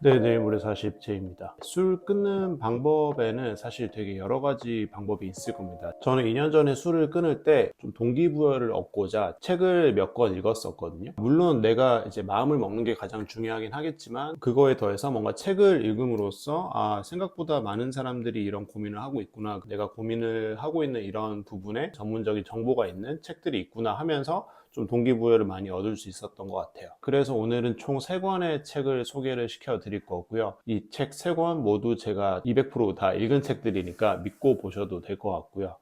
네, 내일모레 40제입니다. 술 끊는 방법에는 사실 되게 여러 가지 방법이 있을 겁니다. 저는 2년 전에 술을 끊을 때 좀 동기부여를 얻고자 책을 몇 권 읽었었거든요. 물론 내가 이제 마음을 먹는 게 가장 중요하긴 하겠지만 그거에 더해서 뭔가 책을 읽음으로써 아, 생각보다 많은 사람들이 이런 고민을 하고 있구나. 내가 고민을 하고 있는 이런 부분에 전문적인 정보가 있는 책들이 있구나 하면서 좀 동기부여를 많이 얻을 수 있었던 것 같아요. 그래서 오늘은 총 3권의 책을 소개를 시켜 드릴 거고요. 이책 3권 모두 제가 200%다 읽은 책들이니까 믿고 보셔도 될 것 같고요.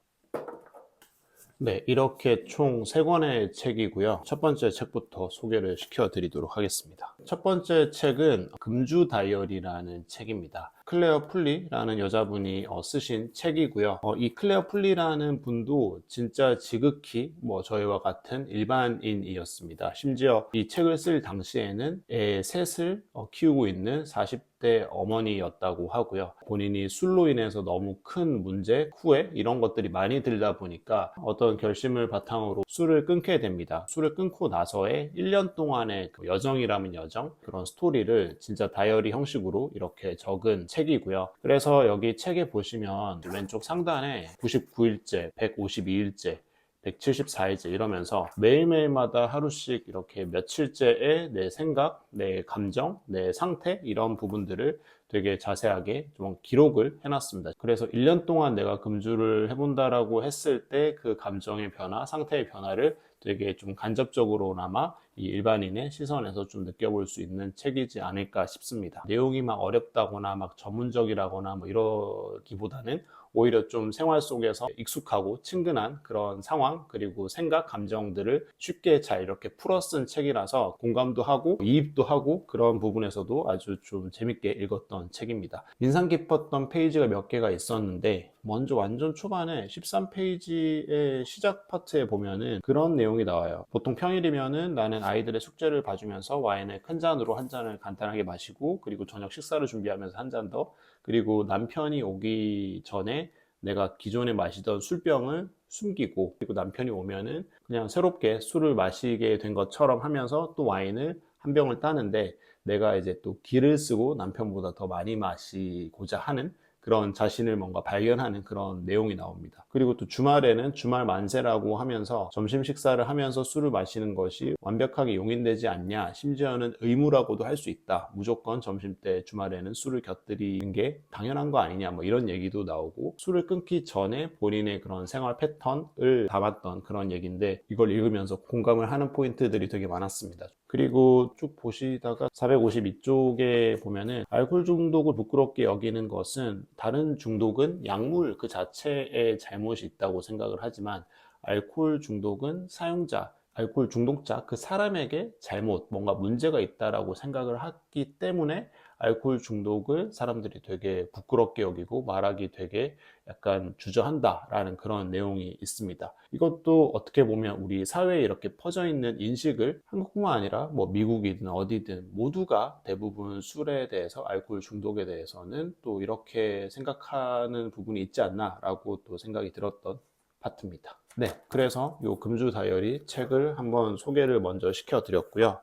네, 이렇게 총 3권의 책이고요. 첫 번째 책부터 소개를 시켜 드리도록 하겠습니다. 첫 번째 책은 금주 다이어리라는 책입니다. 클레어 풀리라는 여자분이 어, 쓰신 책이고요. 어, 이 클레어 풀리라는 분도 진짜 지극히 뭐 저희와 같은 일반인이었습니다. 심지어 이 책을 쓸 당시에는 애 셋을 어, 키우고 있는 40대 어머니였다고 하고요. 본인이 술로 인해서 너무 큰 문제, 후회 이런 것들이 많이 들다 보니까 어떤 결심을 바탕으로 술을 끊게 됩니다. 술을 끊고 나서의 1년 동안의 그 여정이라면 여정 그런 스토리를 진짜 다이어리 형식으로 이렇게 적은 책이고요. 그래서 여기 책에 보시면 왼쪽 상단에 99일째, 152일째 174일째 이러면서 매일매일마다 하루씩 이렇게 며칠째의 내 생각, 내 감정, 내 상태 이런 부분들을 되게 자세하게 좀 기록을 해놨습니다. 그래서 1년 동안 내가 금주를 해본다라고 했을 때 그 감정의 변화, 상태의 변화를 되게 좀 간접적으로나마 이 일반인의 시선에서 좀 느껴볼 수 있는 책이지 않을까 싶습니다. 내용이 막 어렵다거나 막 전문적이라거나 뭐 이러기보다는 오히려 좀 생활 속에서 익숙하고 친근한 그런 상황 그리고 생각 감정들을 쉽게 잘 이렇게 풀어 쓴 책이라서 공감도 하고 이입도 하고 그런 부분에서도 아주 좀 재밌게 읽었던 책입니다. 인상 깊었던 페이지가 몇 개가 있었는데 먼저 완전 초반에 13페이지의 시작 파트에 보면은 그런 내용이 나와요. 보통 평일이면은 나는 아이들의 숙제를 봐주면서 와인을 큰 잔으로 한 잔을 간단하게 마시고 그리고 저녁 식사를 준비하면서 한 잔 더 그리고 남편이 오기 전에 내가 기존에 마시던 술병을 숨기고 그리고 남편이 오면은 그냥 새롭게 술을 마시게 된 것처럼 하면서 또 와인을 한 병을 따는데 내가 이제 또 기를 쓰고 남편보다 더 많이 마시고자 하는 그런 자신을 뭔가 발견하는 그런 내용이 나옵니다. 그리고 또 주말에는 주말 만세라고 하면서 점심 식사를 하면서 술을 마시는 것이 완벽하게 용인되지 않냐, 심지어는 의무라고도 할 수 있다. 무조건 점심 때 주말에는 술을 곁들이는 게 당연한 거 아니냐, 뭐 이런 얘기도 나오고 술을 끊기 전에 본인의 그런 생활 패턴을 담았던 그런 얘기인데 이걸 읽으면서 공감을 하는 포인트들이 되게 많았습니다. 그리고 쭉 보시다가 452쪽에 보면은 알코올 중독을 부끄럽게 여기는 것은 다른 중독은 약물 그 자체에 잘못이 있다고 생각을 하지만 알코올 중독은 사용자, 알코올 중독자 그 사람에게 잘못 뭔가 문제가 있다라고 생각을 하기 때문에 알코올 중독을 사람들이 되게 부끄럽게 여기고 말하기 되게 약간 주저한다라는 그런 내용이 있습니다. 이것도 어떻게 보면 우리 사회에 이렇게 퍼져 있는 인식을 한국뿐만 아니라 뭐 미국이든 어디든 모두가 대부분 술에 대해서 알코올 중독에 대해서는 또 이렇게 생각하는 부분이 있지 않나라고 또 생각이 들었던 파트입니다. 네, 그래서 요 금주 다이어리 책을 한번 소개를 먼저 시켜드렸고요.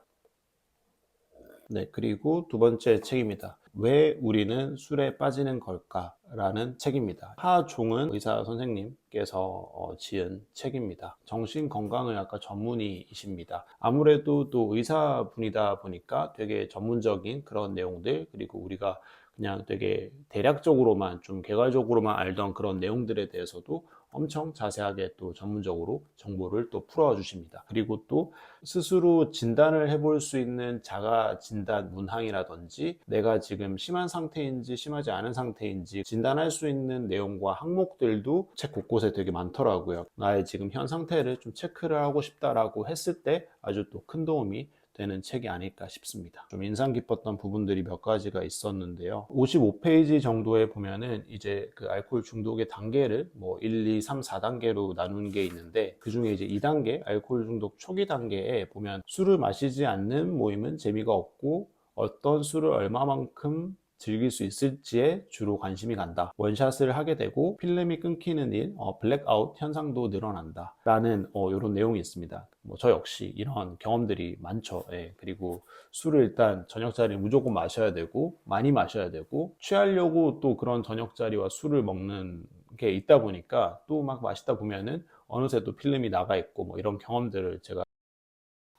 네, 그리고 두 번째 책입니다. 왜 우리는 술에 빠지는 걸까? 라는 책입니다. 하종은 의사 선생님께서 어, 지은 책입니다. 정신건강의학과 전문의이십니다. 아무래도 또 의사분이다 보니까 되게 전문적인 그런 내용들, 그리고 우리가 그냥 되게 대략적으로만 좀 개괄적으로만 알던 그런 내용들에 대해서도 엄청 자세하게 또 전문적으로 정보를 또 풀어 주십니다. 그리고 또 스스로 진단을 해볼 수 있는 자가 진단 문항이라든지 내가 지금 심한 상태인지 심하지 않은 상태인지 진단할 수 있는 내용과 항목들도 책 곳곳에 되게 많더라고요. 나의 지금 현 상태를 좀 체크를 하고 싶다라고 했을 때 아주 또 큰 도움이 되는 책이 아닐까 싶습니다. 좀 인상 깊었던 부분들이 몇 가지가 있었는데요. 55페이지 정도에 보면은 이제 그 알코올 중독의 단계를 뭐 1, 2, 3, 4단계로 나누는 게 있는데 그 중에 이제 2단계 알코올 중독 초기 단계에 보면 술을 마시지 않는 모임은 재미가 없고 어떤 술을 얼마만큼 즐길 수 있을지에 주로 관심이 간다. 원샷을 하게 되고 필름이 끊기는 일, 어, 블랙아웃 현상도 늘어난다. 라는 어, 이런 내용이 있습니다. 뭐 저 역시 이런 경험들이 많죠. 예, 그리고 술을 일단 저녁 자리 무조건 마셔야 되고 많이 마셔야 되고 취하려고 또 그런 저녁 자리와 술을 먹는 게 있다 보니까 또 막 마시다 보면은 어느새 또 필름이 나가 있고 뭐 이런 경험들을 제가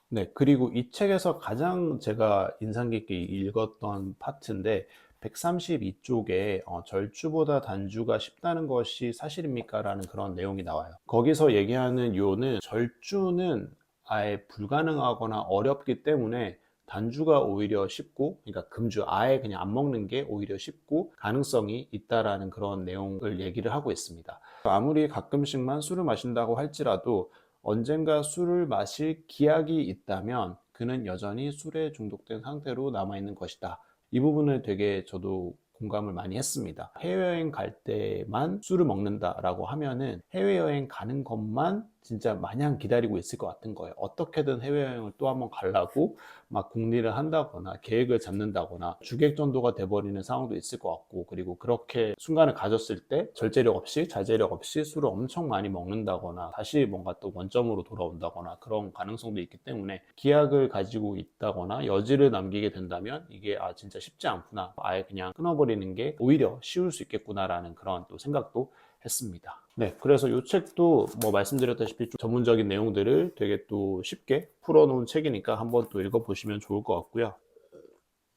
네, 그리고 이 책에서 가장 제가 인상 깊게 읽었던 파트인데 132쪽에 어, 절주보다 단주가 쉽다는 것이 사실입니까? 라는 그런 내용이 나와요. 거기서 얘기하는 요는 절주는 아예 불가능하거나 어렵기 때문에 단주가 오히려 쉽고, 그러니까 금주 아예 그냥 안 먹는 게 오히려 쉽고 가능성이 있다라는 그런 내용을 얘기를 하고 있습니다. 아무리 가끔씩만 술을 마신다고 할지라도 언젠가 술을 마실 기약이 있다면 그는 여전히 술에 중독된 상태로 남아있는 것이다. 이 부분을 되게 저도 공감을 많이 했습니다. 해외여행 갈 때만 술을 먹는다라고 하면은 해외여행 가는 것만 진짜 마냥 기다리고 있을 것 같은 거예요. 어떻게든 해외여행을 또 한번 가려고 막 궁리를 한다거나 계획을 잡는다거나 주객 전도가 돼버리는 상황도 있을 것 같고 그리고 그렇게 순간을 가졌을 때 절제력 없이 자제력 없이 술을 엄청 많이 먹는다거나 다시 뭔가 또 원점으로 돌아온다거나 그런 가능성도 있기 때문에 기약을 가지고 있다거나 여지를 남기게 된다면 이게 아 진짜 쉽지 않구나 아예 그냥 끊어버리는 게 오히려 쉬울 수 있겠구나라는 그런 또 생각도 했습니다. 네, 그래서 이 책도 뭐 말씀드렸다시피 좀 전문적인 내용들을 되게 또 쉽게 풀어놓은 책이니까 한번 또 읽어보시면 좋을 것 같고요.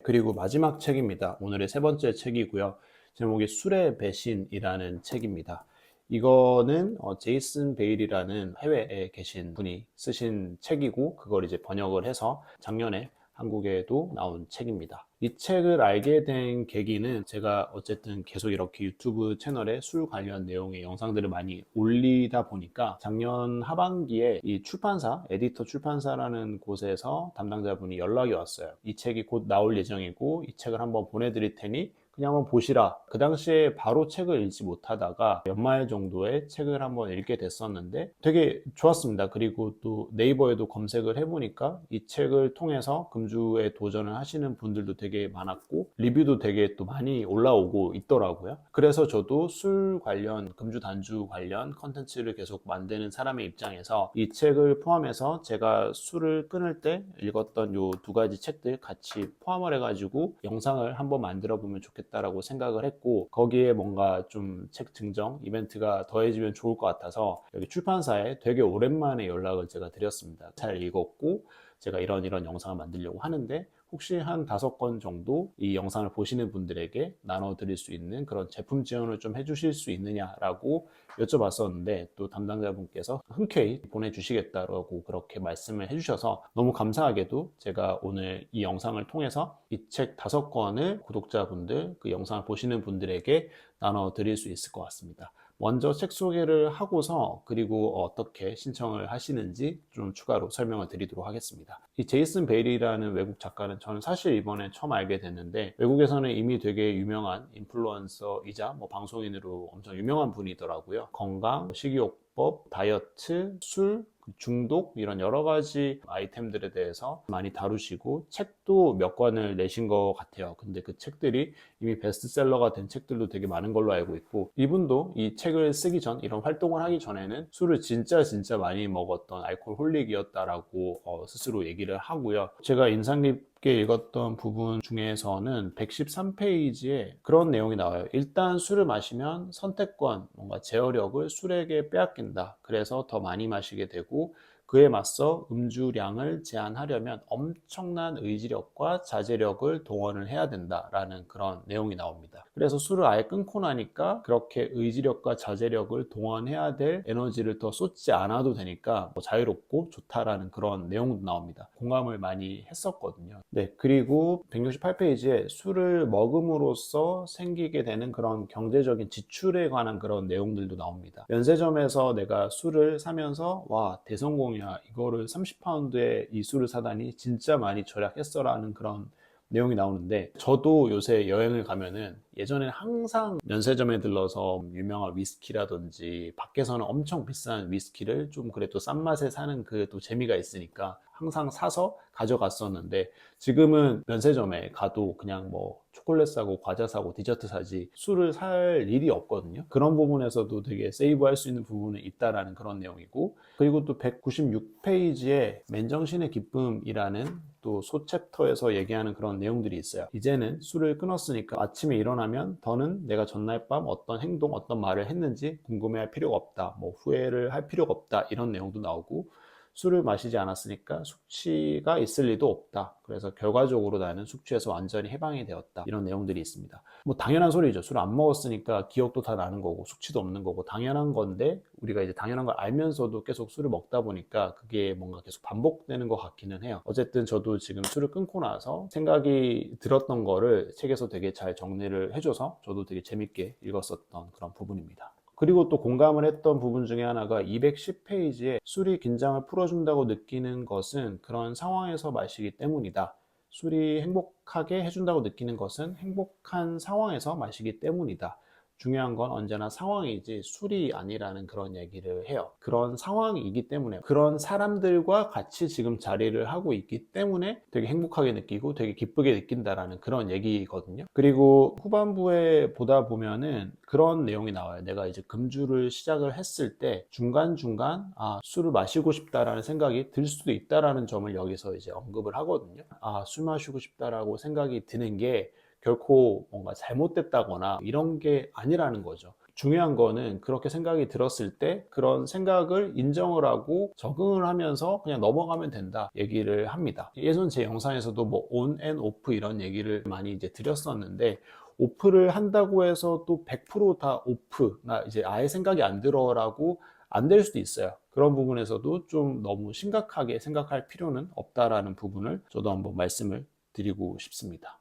그리고 마지막 책입니다. 오늘의 세 번째 책이고요. 제목이 술의 배신이라는 책입니다. 이거는 어, 제이슨 베일이라는 해외에 계신 분이 쓰신 책이고 그걸 이제 번역을 해서 작년에 한국에도 나온 책입니다. 이 책을 알게 된 계기는 제가 어쨌든 계속 이렇게 유튜브 채널에 술 관련 내용의 영상들을 많이 올리다 보니까 작년 하반기에 이 출판사, 에디터 출판사라는 곳에서 담당자분이 연락이 왔어요. 이 책이 곧 나올 예정이고 이 책을 한번 보내드릴 테니 그냥 한번 보시라. 그 당시에 바로 책을 읽지 못하다가 연말 정도에 책을 한번 읽게 됐었는데 되게 좋았습니다. 그리고 또 네이버에도 검색을 해보니까 이 책을 통해서 금주에 도전을 하시는 분들도 되게 많았고 리뷰도 되게 또 많이 올라오고 있더라고요. 그래서 저도 술 관련, 금주 단주 관련 컨텐츠를 계속 만드는 사람의 입장에서 이 책을 포함해서 제가 술을 끊을 때 읽었던 요 두 가지 책들 같이 포함을 해가지고 영상을 한번 만들어 보면 좋겠다. 라고 생각을 했고 거기에 뭔가 좀 책 증정 이벤트가 더해지면 좋을 것 같아서 여기 출판사에 되게 오랜만에 연락을 제가 드렸습니다. 잘 읽었고 제가 이런 이런 영상을 만들려고 하는데 혹시 한 다섯 건 정도 이 영상을 보시는 분들에게 나눠 드릴 수 있는 그런 제품 지원을 좀 해주실 수 있느냐라고 여쭤봤었는데 또 담당자분께서 흔쾌히 보내주시겠다라고 그렇게 말씀을 해주셔서 너무 감사하게도 제가 오늘 이 영상을 통해서 이 책 다섯 권을 구독자분들 그 영상을 보시는 분들에게 나눠 드릴 수 있을 것 같습니다. 먼저 책 소개를 하고서 그리고 어떻게 신청을 하시는지 좀 추가로 설명을 드리도록 하겠습니다. 이 제이슨 베일이라는 외국 작가는 저는 사실 이번에 처음 알게 됐는데 외국에서는 이미 되게 유명한 인플루언서이자 뭐 방송인으로 엄청 유명한 분이더라고요. 건강, 식이요법, 다이어트, 술, 중독 이런 여러 가지 아이템들에 대해서 많이 다루시고 책도 몇 권을 내신 것 같아요. 근데 그 책들이 이미 베스트셀러가 된 책들도 되게 많은 걸로 알고 있고 이분도 이 책을 쓰기 전 이런 활동을 하기 전에는 술을 진짜 진짜 많이 먹었던 알코올 홀릭이었다라고 어, 스스로 얘기를 하고요. 제가 인상 깊 게 읽었던 부분 중에서는 113페이지에 그런 내용이 나와요. 일단 술을 마시면 선택권, 뭔가 제어력을 술에게 빼앗긴다. 그래서 더 많이 마시게 되고 그에 맞서 음주량을 제한하려면 엄청난 의지력과 자제력을 동원을 해야 된다라는 그런 내용이 나옵니다. 그래서 술을 아예 끊고 나니까 그렇게 의지력과 자제력을 동원해야 될 에너지를 더 쏟지 않아도 되니까 뭐 자유롭고 좋다라는 그런 내용도 나옵니다. 공감을 많이 했었거든요. 네, 그리고 168페이지에 술을 먹음으로써 생기게 되는 그런 경제적인 지출에 관한 그런 내용들도 나옵니다. 면세점에서 내가 술을 사면서 와 대성공이 야 이거를 30파운드에 이 술을 사다니 진짜 많이 절약했어라는 그런 내용이 나오는데 저도 요새 여행을 가면은 예전에는 항상 면세점에 들러서 유명한 위스키라든지 밖에서는 엄청 비싼 위스키를 좀 그래도 싼 맛에 사는 그 또 재미가 있으니까 항상 사서 가져갔었는데 지금은 면세점에 가도 그냥 뭐 초콜릿 사고 과자 사고 디저트 사지 술을 살 일이 없거든요. 그런 부분에서도 되게 세이브할 수 있는 부분은 있다라는 그런 내용이고 그리고 또 196페이지에 맨정신의 기쁨이라는 또 소챕터에서 얘기하는 그런 내용들이 있어요. 이제는 술을 끊었으니까 아침에 일어나면 더는 내가 전날 밤 어떤 행동, 어떤 말을 했는지 궁금해할 필요가 없다. 뭐 후회를 할 필요가 없다. 이런 내용도 나오고 술을 마시지 않았으니까 숙취가 있을 리도 없다. 그래서 결과적으로 나는 숙취에서 완전히 해방이 되었다. 이런 내용들이 있습니다. 뭐 당연한 소리죠. 술 안 먹었으니까 기억도 다 나는 거고 숙취도 없는 거고 당연한 건데 우리가 이제 당연한 걸 알면서도 계속 술을 먹다 보니까 그게 뭔가 계속 반복되는 것 같기는 해요. 어쨌든 저도 지금 술을 끊고 나서 생각이 들었던 거를 책에서 되게 잘 정리를 해줘서 저도 되게 재밌게 읽었었던 그런 부분입니다. 그리고 또 공감을 했던 부분 중에 하나가 210페이지에 술이 긴장을 풀어준다고 느끼는 것은 그런 상황에서 마시기 때문이다. 술이 행복하게 해준다고 느끼는 것은 행복한 상황에서 마시기 때문이다. 중요한 건 언제나 상황이지 술이 아니라는 그런 얘기를 해요. 그런 상황이기 때문에 그런 사람들과 같이 지금 자리를 하고 있기 때문에 되게 행복하게 느끼고 되게 기쁘게 느낀다라는 그런 얘기거든요. 그리고 후반부에 보다 보면은 그런 내용이 나와요. 내가 이제 금주를 시작을 했을 때 중간중간 아, 술을 마시고 싶다라는 생각이 들 수도 있다라는 점을 여기서 이제 언급을 하거든요. 아, 술 마시고 싶다라고 생각이 드는 게 결코 뭔가 잘못됐다거나 이런 게 아니라는 거죠. 중요한 거는 그렇게 생각이 들었을 때 그런 생각을 인정을 하고 적응을 하면서 그냥 넘어가면 된다 얘기를 합니다. 예전 제 영상에서도 뭐 on and off 이런 얘기를 많이 이제 드렸었는데 오프를 한다고 해서 또 100%다 오프 나 이제 아예 생각이 안 들어라고 안 될 수도 있어요. 그런 부분에서도 좀 너무 심각하게 생각할 필요는 없다라는 부분을 저도 한번 말씀을 드리고 싶습니다.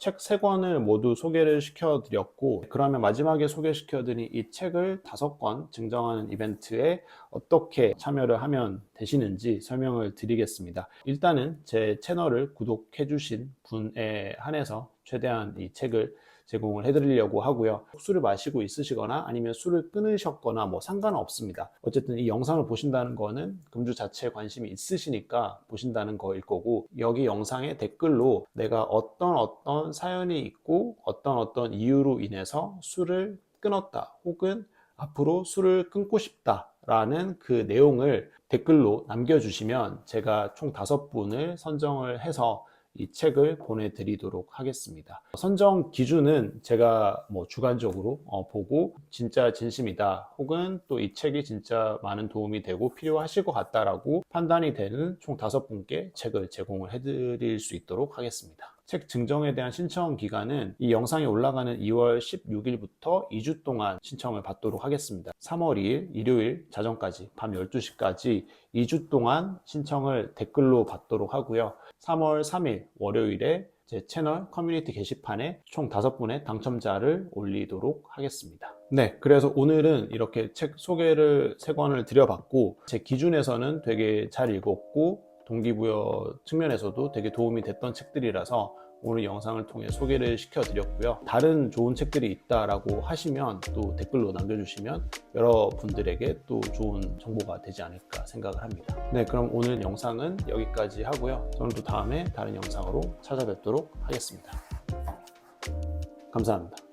책 세 권을 모두 소개를 시켜드렸고 그러면 마지막에 소개시켜드린 이 책을 다섯 권 증정하는 이벤트에 어떻게 참여를 하면 되시는지 설명을 드리겠습니다. 일단은 제 채널을 구독해 주신 분에 한해서 최대한 이 책을 제공을 해드리려고 하고요. 술을 마시고 있으시거나 아니면 술을 끊으셨거나 뭐 상관은 없습니다. 어쨌든 이 영상을 보신다는 거는 금주 자체에 관심이 있으시니까 보신다는 거일 거고 여기 영상에 댓글로 내가 어떤 어떤 사연이 있고 어떤 어떤 이유로 인해서 술을 끊었다 혹은 앞으로 술을 끊고 싶다 라는 그 내용을 댓글로 남겨주시면 제가 총 다섯 분을 선정을 해서 이 책을 보내드리도록 하겠습니다. 선정 기준은 제가 뭐 주관적으로 어, 보고 진짜 진심이다 혹은 또 이 책이 진짜 많은 도움이 되고 필요하실 것 같다라고 판단이 되는 총 다섯 분께 책을 제공을 해드릴 수 있도록 하겠습니다. 책 증정에 대한 신청 기간은 이 영상이 올라가는 2월 16일부터 2주 동안 신청을 받도록 하겠습니다. 3월 2일 일요일 자정까지 밤 12시까지 2주 동안 신청을 댓글로 받도록 하고요. 3월 3일 월요일에 제 채널 커뮤니티 게시판에 총 5분의 당첨자를 올리도록 하겠습니다. 네, 그래서 오늘은 이렇게 책 소개를 세 권을 드려봤고 제 기준에서는 되게 잘 읽었고 동기부여 측면에서도 되게 도움이 됐던 책들이라서 오늘 영상을 통해 소개를 시켜드렸고요. 다른 좋은 책들이 있다라고 하시면 또 댓글로 남겨주시면 여러분들에게 또 좋은 정보가 되지 않을까 생각을 합니다. 네, 그럼 오늘 영상은 여기까지 하고요. 저는 또 다음에 다른 영상으로 찾아뵙도록 하겠습니다. 감사합니다.